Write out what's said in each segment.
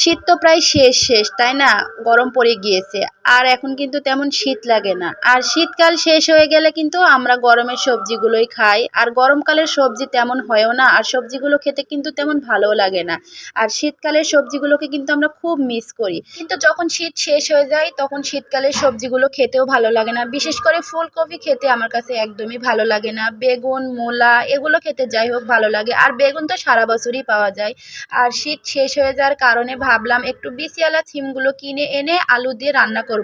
শীত তো প্রায় শেষ শেষ তাই না? গরম পড়ে গিয়েছে। আর এখন কিন্তু তেমন শীত লাগে না। আর শীতকাল শেষ হয়ে গেলে কিন্তু আমরা গরমের সবজিগুলোই খাই। আর গরমকালের সবজি তেমন হয়ও না। আর সবজিগুলো খেতে কিন্তু তেমন ভালোও লাগে না। আর শীতকালের সবজিগুলোকে কিন্তু আমরা খুব মিস করি। কিন্তু যখন শীত শেষ হয়ে যায়, তখন শীতকালের সবজিগুলো খেতেও ভালো লাগে না। বিশেষ করে ফুলকপি খেতে আমার কাছে একদমই ভালো লাগে না। বেগুন, মূলা এগুলো খেতে যাই হোক ভালো লাগে। আর বেগুন তো সারা বছরই পাওয়া যায়। আর শীত শেষ হয়ে যাওয়ার কারণে ভাবলাম একটু বিসিয়ালা সিমগুলো কিনে এনে আলু দিয়ে রান্না করব।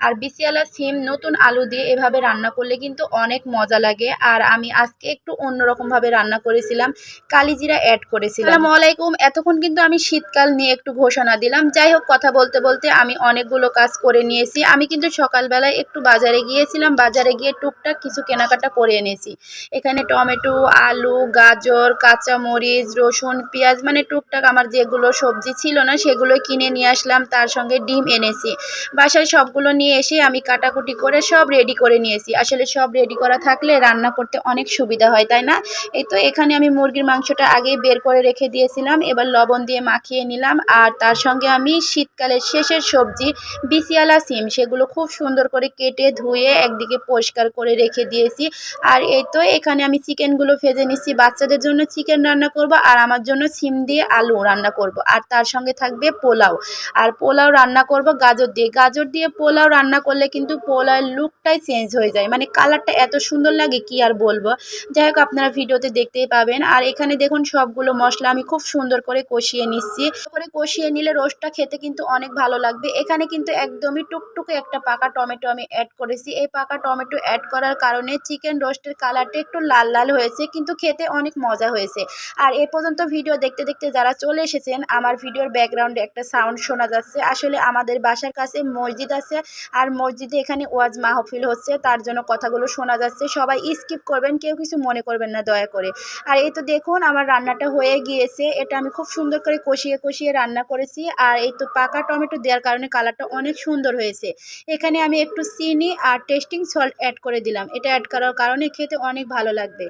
আর বিসিয়ালা সিম, নতুন আলু দিয়ে এভাবে রান্না করলে কিন্তু অনেক মজা লাগে। আর আমি আজকে একটু অন্যরকমভাবে রান্না করেছিলাম কালিজিরা অ্যাড করেছিলাম। আলাইকুম। এতক্ষণ কিন্তু আমি শীতকাল নিয়ে একটু ঘোষণা দিলাম। যাই হোক, কথা বলতে বলতে আমি অনেকগুলো কাজ করে নিয়েছি। আমি কিন্তু সকালবেলায় একটু বাজারে গিয়েছিলাম। বাজারে গিয়ে টুকটাক কিছু কেনাকাটা করে এনেছি। এখানে টমেটো, আলু, গাজর, কাঁচামরিচ, রসুন, পেঁয়াজ মানে টুকটাক আমার যেগুলো সবজি ছিল না সেগুলো কিনে নিয়ে আসলাম। তার সঙ্গে ডিম এনেছি। বাসায় সবগুলো নিয়ে এসে আমি কাটাকুটি করে সব রেডি করে নিয়েছি। আসলে সব রেডি করা থাকলে রান্না করতে অনেক সুবিধা হয়, তাই না? এই তো এখানে আমি মুরগির মাংসটা আগেই বের করে রেখে দিয়েছিলাম, এবার লবণ দিয়ে মাখিয়ে নিলাম, আর তার সঙ্গে আমি শীতকালের শেষের সবজি, বিসিয়ালা সিম, সেগুলো খুব সুন্দর করে কেটে ধুয়ে একদিকে পরিষ্কার করে রেখে দিয়েছি। আর এই তো এখানে আমি চিকেনগুলো ভেজে নিচ্ছি, বাচ্চাদের জন্য চিকেন রান্না করব, আর আমার জন্য সিম দিয়ে আলু রান্না করব, আর তার সঙ্গে থাকবে পোলাও। আর পোলাও রান্না করব গাজর দিয়ে গাজর দিয়ে পোলাও রান্না করলে কিন্তু পোলাওয়ের লুকটাই চেঞ্জ হয়ে যায়। মানে কালারটা এত সুন্দর লাগে, কি আর বলব? যাই হোক, আপনারা ভিডিওতে দেখতেই পাবেন। আর এখানে দেখুন সবগুলো মশলা আমি খুব সুন্দর করে কষিয়ে নিচ্ছি। করে কষিয়ে নিলে রোস্টটা খেতে কিন্তু অনেক ভালো লাগবে। এখানে কিন্তু একদমই টুকটুকে একটা পাকা টমেটো আমি অ্যাড করেছি। এই পাকা টমেটো অ্যাড করার কারণে চিকেন রোস্টের কালারটা একটু লাল লাল হয়েছে, কিন্তু খেতে অনেক মজা হয়েছে। আর এ পর্যন্ত ভিডিও দেখতে দেখতে যারা চলে এসেছেন, আমার ভিডিওর ব্যাকগ্রাউন্ডে একটা সাউন্ড শোনা যাচ্ছে। আসলে আমাদের বাসার কাছে মসজিদ আছে আর মসজিদে এখানে ওয়াজ মাহফিল হচ্ছে, তার জন্য কথাগুলো শোনা যাচ্ছে। সবাই স্কিপ করবেন, কেউ কিছু মনে করবেন না, দয়া করে। আর এই তো দেখুন, আমার রান্নাটা হয়ে গিয়েছে। এটা আমি খুব সুন্দর করে কষিয়ে কষিয়ে রান্না করেছি। আর এই তো পাকা টমেটো দেওয়ার কারণে কালারটা অনেক সুন্দর হয়েছে। এখানে আমি একটু চিনি আর টেস্টিং সল্ট অ্যাড করে দিলাম। এটা অ্যাড করার কারণে খেতে অনেক ভালো লাগবে।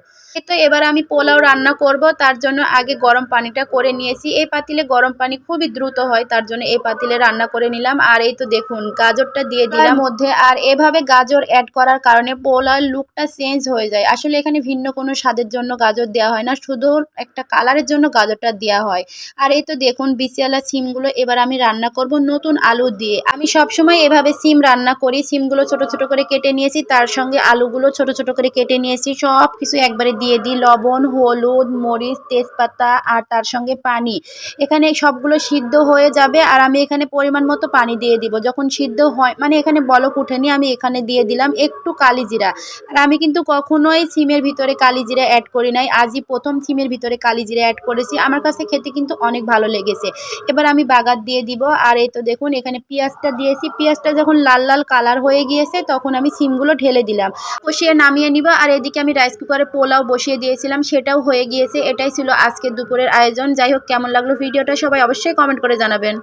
তো এবার আমি পোলাও রান্না করব। তার জন্য আগে গরম পানিটা করে নিয়েছি। এই পাতিলে গরম পানি খুবই দ্রুত হয়, তার জন্য এই পাতিলে রান্না করে নিলাম। আর এই তো দেখুন গাজরটা দিয়ে দিলাম। মধ্যে আর এভাবে গাজর অ্যাড করার কারণে পোলার লুকটা চেঞ্জ হয়ে যায়। আসলে এখানে ভিন্ন কোনো স্বাদের জন্য গাজর দেওয়া হয় না শুধু একটা কালারের জন্য গাজরটা দেওয়া হয়। আর এই তো দেখুন বিচিয়ালা সিমগুলো এবার আমি রান্না করব নতুন আলু দিয়ে। আমি সবসময় এভাবে সিম রান্না করি সিমগুলো ছোট ছোট করে কেটে নিয়েছি তার সঙ্গে আলুগুলো ছোট ছোট করে কেটে নিয়েছি। সব কিছু একবারে দিয়ে দিই লবণ হলুদ মরিচ তেজপাতা আর তার সঙ্গে পানি। এখানে সবগুলো সিদ্ধ হয়ে যাবে আর আমি এখানে পরিমাণ মতো পানি দিয়ে দিব। যখন সিদ্ধ হয় মানে এখানে বলক উঠেনি, আমি এখানে দিয়ে দিলাম একটু কালিজিরা আর আমি কিন্তু কখনোই সিমের ভিতরে কালিজিরা অ্যাড করি নাই। আজই প্রথম সিমের ভিতরে কালিজিরা অ্যাড করেছি। আমার কাছে খেতে কিন্তু অনেক ভালো লেগেছে। এবার আমি বাগার দিয়ে দিব। আর এই তো দেখুন, এখানে পেঁয়াজটা দিয়েছি। পেঁয়াজটা যখন লাল লাল কালার হয়ে গিয়েছে, তখন আমি সিমগুলো ঢেলে দিলাম। কষিয়ে নামিয়ে নিব। আর এদিকে আমি রাইস কুকারে পোলাও বসিয়ে দিয়েছিলাম। সেটাও হয়ে গিয়েছে। এটাই ছিল আজকের দুপুরের আয়োজন। যাই হোক, কেমন লাগল ভিডিওটা সবাই অবশ্যই কমেন্ট করে জানাবেন।